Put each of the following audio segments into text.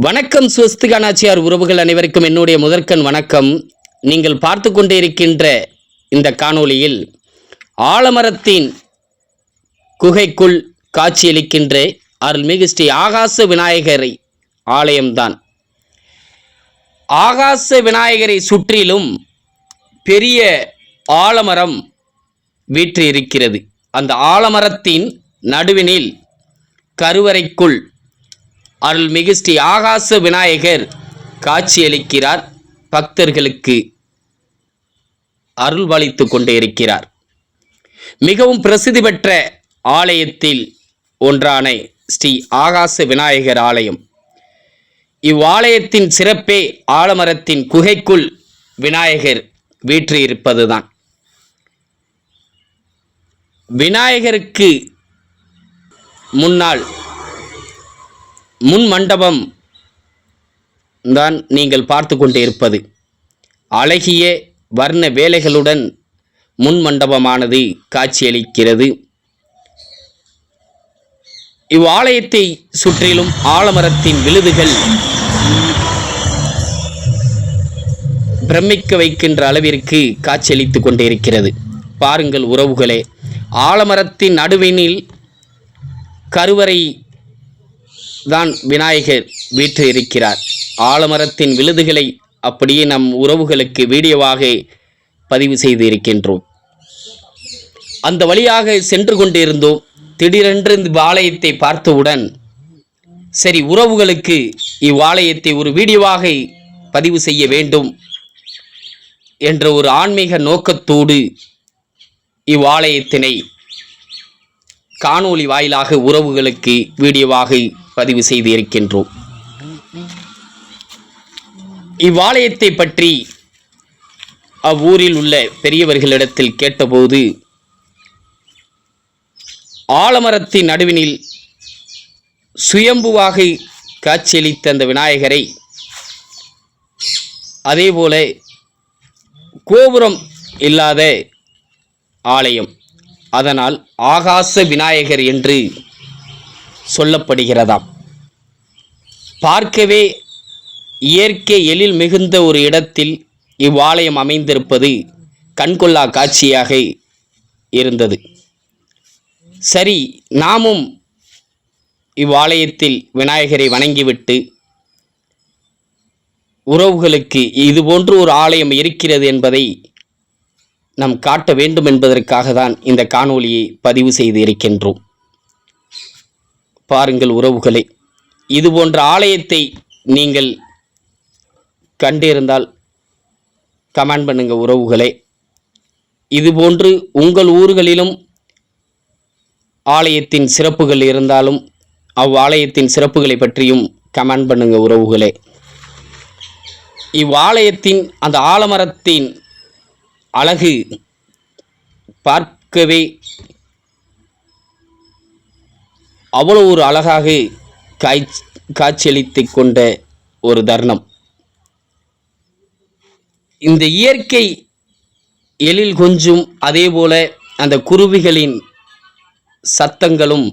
வணக்கம் சுவஸ்திகா நாச்சியார் உறவுகள் அனைவருக்கும் என்னுடைய முதற்கண் வணக்கம். நீங்கள் பார்த்து கொண்டே இருக்கின்ற இந்த காணொளியில் ஆலமரத்தின் குகைக்குள் காட்சியளிக்கின்ற அருள்மிகு ஸ்ரீ ஆகாச விநாயகரை ஆலயம்தான். ஆகாச விநாயகரை சுற்றிலும் பெரிய ஆலமரம் வீற்றிருக்கிறது. அந்த ஆலமரத்தின் நடுவினில் கருவறைக்குள் அருள்மிகு ஸ்ரீ ஆகாச விநாயகர் காட்சியளிக்கிறார். பக்தர்களுக்கு அருள்வாளித்து கொண்டு இருக்கிறார். மிகவும் பிரசித்தி பெற்ற ஆலயத்தில் ஒன்றான ஸ்ரீ ஆகாச விநாயகர் ஆலயம். இவ்வாலயத்தின் சிறப்பே ஆலமரத்தின் குகைக்குள் விநாயகர் வீற்றிருப்பதுதான். விநாயகருக்கு முன்னால் முன் மண்டபம் தான் நீங்கள் பார்த்து கொண்டே இருப்பது. அழகிய வர்ண வேலைகளுடன் முன் மண்டபமானது காட்சியளிக்கிறது. இவ்வாலயத்தை சுற்றிலும் ஆலமரத்தின் விழுதுகள் பிரமிக்க வைக்கின்ற அளவிற்கு காட்சியளித்து கொண்டே இருக்கிறது பாருங்கள் உறவுகளே. ஆலமரத்தின் நடுவினில் கருவறை தான் விநாயகர் வீற்று இருக்கிறார். ஆலமரத்தின் விழுதுகளை அப்படியே நம் உறவுகளுக்கு வீடியோவாக பதிவு செய்து இருக்கின்றோம் அந்த வழியாக சென்று கொண்டிருந்தோம். திடீரென்று இந்த ஆலயத்தை பார்த்தவுடன் சரி உறவுகளுக்கு இவ்வாலயத்தை ஒரு வீடியோவாக பதிவு செய்ய வேண்டும் என்ற ஒரு ஆன்மீக நோக்கத்தோடு இவ்வாலயத்தினை காணொளி வாயிலாக உறவுகளுக்கு வீடியோவாக பதிவு செய்து இருக்கின்றோம் இவ்வாலயத்தை பற்றி அவ்வூரில் உள்ள பெரியவர்களிடத்தில் கேட்டபோது ஆலமரத்தின் நடுவினில் சுயம்புவாக காட்சியளித்த அந்த விநாயகரை அதேபோல கோபுரம் இல்லாத ஆலயம். அதனால் ஆகாச விநாயகர் என்று சொல்லப்படுகிறதாம். பார்க்கவே இயற்கை எழில் மிகுந்த ஒரு இடத்தில் இவ்வாலயம் அமைந்திருப்பது கண்கொள்ளா காட்சியாக இருந்தது. சரி நாமும் இவ்வாலயத்தில் விநாயகரை வணங்கிவிட்டு உறவுகளுக்கு இதுபோன்று ஒரு ஆலயம் இருக்கிறது என்பதை நாம் காட்ட வேண்டும் என்பதற்காக தான் இந்த காணொளியை பதிவு செய்து இருக்கின்றோம். பாருங்கள் உறவுகளை. இது போன்ற ஆலயத்தை நீங்கள் கண்டிருந்தால் கமெண்ட் பண்ணுங்க உறவுகளே. இதுபோன்று உங்கள் ஊர்களிலும் ஆலயத்தின் சிறப்புகள் இருந்தாலும் அவ்வாலயத்தின் சிறப்புகளை பற்றியும் கமெண்ட் பண்ணுங்க உறவுகளே. இவ்வாலயத்தின் அந்த ஆலமரத்தின் அழகு பார்க்கவே அவ்வளோ ஒரு அழகாக காய்ச் காட்சியளித்து கொண்ட ஒரு தருணம். இந்த இயற்கை எழில் கொஞ்சும் அதே போல அந்த குருவிகளின் சத்தங்களும்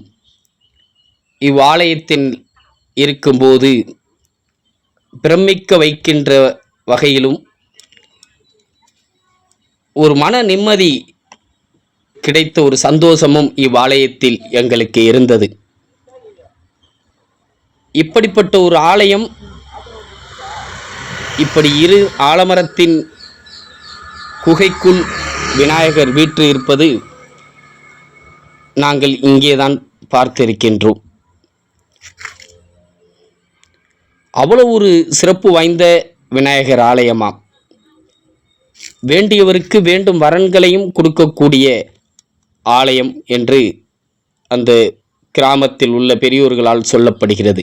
இவ்வாலயத்தில் இருக்கும்போது பிரமிக்க வைக்கின்ற வகையிலும் ஒரு மன நிம்மதி கிடைத்த ஒரு சந்தோஷமும் இவ்வாலயத்தில் எங்களுக்கு இருந்தது. இப்படிப்பட்ட ஒரு ஆலயம் இப்படி இரு ஆலமரத்தின் குகைக்குள் விநாயகர் வீற்று இருப்பது நாங்கள் இங்கேதான் பார்த்திருக்கின்றோம். அவ்வளவு ஒரு சிறப்பு வாய்ந்த விநாயகர் ஆலயமாம் வேண்டியவருக்கு வேண்டும் வரன்களையும் கொடுக்கக்கூடிய ஆலயம் என்று அந்த கிராமத்தில் உள்ள பெரியோர்களால் சொல்லப்படுகிறது.